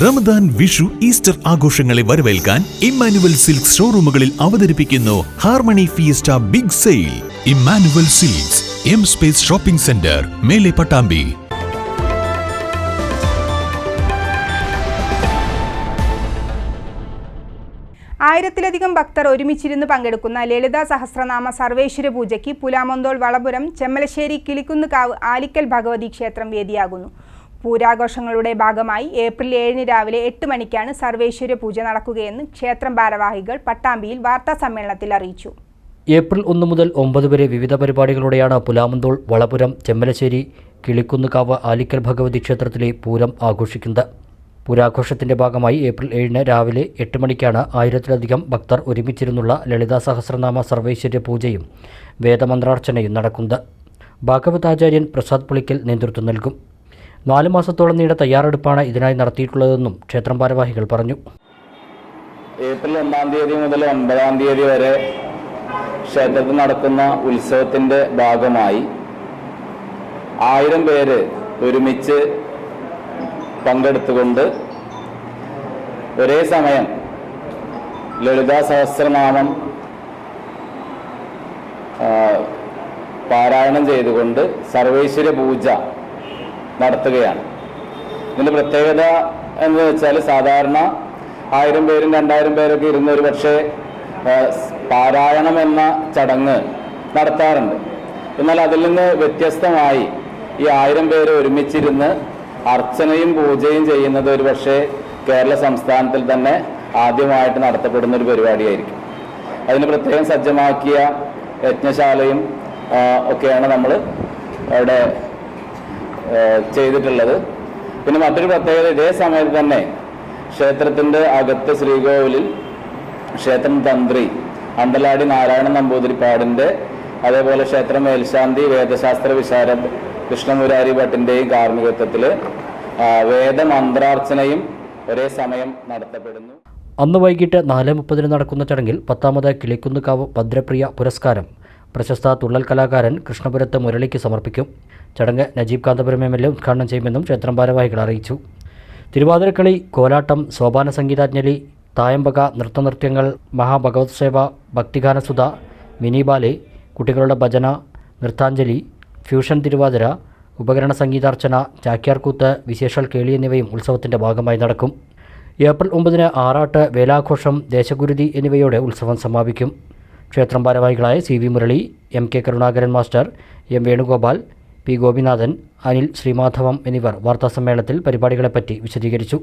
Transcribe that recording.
Ramadan Vishu Easter ആഘോഷങ്ങളെ വരവേൽക്കാൻ Emmanuel Silks ഷോറൂമുകളിൽ അവതരിപ്പിക്കുന്നു harmony fiesta big sale. Immanuel Silks M space shopping centre മേലെ പട്ടാമ്പി. ആയിരത്തിലധികം ഭക്തർ ഒരുമിച്ചിരുന്ന് പങ്കെടുക്കുന്ന ലളിത സഹസ്രനാമ സർവേശ്വര പൂജയ്ക്ക് പുലാമന്തോൾ വളപുരം ചെമ്മലശ്ശേരി കിളിക്കുന്നുകാവ് ആലിക്കൽ ഭഗവതി ക്ഷേത്രം വേദിയാകുന്നു. പൂരാഘോഷങ്ങളുടെ ഭാഗമായി ഏപ്രിൽ ഏഴിന് രാവിലെ എട്ട് മണിക്കാണ് സർവേശ്വര പൂജ നടക്കുകയെന്ന് ക്ഷേത്രം ഭാരവാഹികൾ പട്ടാമ്പിയിൽ വാർത്താ സമ്മേളനത്തിൽ അറിയിച്ചു. ഏപ്രിൽ ഒന്ന് മുതൽ ഒമ്പത് വരെ വിവിധ പരിപാടികളോടെയാണ് പുലാമന്തോൾ വളപുരം ചെമ്മലശ്ശേരി കിളിക്കുന്നുകാവ് ആലിക്കൽ ഭഗവതി ക്ഷേത്രത്തിലെ പൂരം ആഘോഷിക്കുന്നത്. പൂരാഘോഷത്തിന്റെ ഭാഗമായി ഏപ്രിൽ ഏഴിന് രാവിലെ എട്ട് മണിക്കാണ് ആയിരത്തിലധികം ഭക്തർ ഒരുമിച്ചിരുന്നുള്ള ലളിതാ സഹസ്രനാമ സർവൈശ്വര്യ പൂജയും വേദമന്ത്രാർച്ചനയും നടക്കുന്നത്. ഭാഗവതാചാര്യൻ പ്രസാദ് പുളിക്കൽ നേതൃത്വം നൽകും. നാല് മാസത്തോളം നീണ്ട തയ്യാറെടുപ്പാണ് ഇതിനായി നടത്തിയിട്ടുള്ളതെന്നും ക്ഷേത്രം ഭാരവാഹികൾ പറഞ്ഞു. ഏപ്രിൽ ഒന്നാം തീയതി മുതൽ ഒൻപതാം തീയതി വരെ ക്ഷേത്രത്തിൽ നടക്കുന്ന ഉത്സവത്തിന്റെ ഭാഗമായി ആയിരം പേര് ഒരുമിച്ച് പങ്കെടുത്തുകൊണ്ട് ഒരേ സമയം ലളിതാ സഹസ്രനാമം പാരായണം ചെയ്തുകൊണ്ട് സർവേശ്വര പൂജ നടത്തുകയാണ്. ഇതിന്റെ പ്രത്യേകത എന്ന് വെച്ചാൽ സാധാരണ ആയിരം പേരും രണ്ടായിരം പേരൊക്കെ ഇരുന്ന് ഒരു പക്ഷേ പാരായണം എന്ന ചടങ്ങ് നടത്താറുണ്ട്. എന്നാൽ അതിൽ നിന്ന് വ്യത്യസ്തമായി ഈ ആയിരം പേര് ഒരുമിച്ചിരുന്ന് അർച്ചനയും പൂജയും ചെയ്യുന്നത് ഒരു പക്ഷേ കേരള സംസ്ഥാനത്തിൽ തന്നെ ആദ്യമായിട്ട് നടത്തപ്പെടുന്ന ഒരു പരിപാടിയായിരിക്കും. അതിന് പ്രത്യേകം സജ്ജമാക്കിയ യജ്ഞശാലയും ഒക്കെയാണ് നമ്മൾ അവിടെ ചെയ്തിട്ടുള്ളത്. പിന്നെ മറ്റൊരു പ്രത്യേകത ഇതേ സമയത്ത് തന്നെ ക്ഷേത്രത്തിന്റെ അകത്ത് ശ്രീകോവിലിൽ ക്ഷേത്രം തന്ത്രി അണ്ടലാടി നാരായണ നമ്പൂതിരിപ്പാടിന്റെ അതേപോലെ ക്ഷേത്ര മേൽശാന്തി വേദശാസ്ത്ര വിശാരദ് കൃഷ്ണമുരാരി ഭട്ടിന്റെയും കാർമ്മികത്വത്തിൽ വേദമന്ത്രാർച്ചനയും ഒരേ സമയം നടത്തപ്പെടുന്നു. അന്ന് വൈകിട്ട് നാല് മുപ്പതിന് നടക്കുന്ന ചടങ്ങിൽ പത്താമത് കിളിക്കുന്നുകാവ് ഭദ്രപ്രിയ പുരസ്കാരം പ്രശസ്ത തുള്ളൽ കലാകാരൻ കൃഷ്ണപുരത്ത് മുരളിക്ക് സമർപ്പിക്കും. ചടങ്ങ് Najeeb Kanthapuram M L A ഉദ്ഘാടനം ചെയ്യുമെന്നും ക്ഷേത്രം ഭാരവാഹികൾ അറിയിച്ചു. തിരുവാതിരക്കളി കോലാട്ടം സോപാന സംഗീതാഞ്ജലി തായമ്പക നൃത്തനൃത്യങ്ങൾ മഹാഭഗവത് സേവ ഭക്തിഗാനസുധ മിനി ബാലെ കുട്ടികളുടെ ഭജന നൃത്താഞ്ജലി ഫ്യൂഷൻ തിരുവാതിര ഉപകരണ സംഗീതാർച്ചന ചാക്യാർകൂത്ത് വിശേഷൽ കേളി എന്നിവയും ഉത്സവത്തിന്റെ ഭാഗമായി നടക്കും. ഏപ്രിൽ ഒമ്പതിന് ആറാട്ട് വേലാഘോഷം ദേശഗുരുതി എന്നിവയോടെ ഉത്സവം സമാപിക്കും. ക്ഷേത്രം ഭാരവാഹികളായ C V Murali M K Karunakaran master M Venugopal P Gopinathan Anil Sreemadhavam എന്നിവർ വാർത്താസമ്മേളനത്തിൽ പരിപാടികളെപ്പറ്റി വിശദീകരിച്ചു.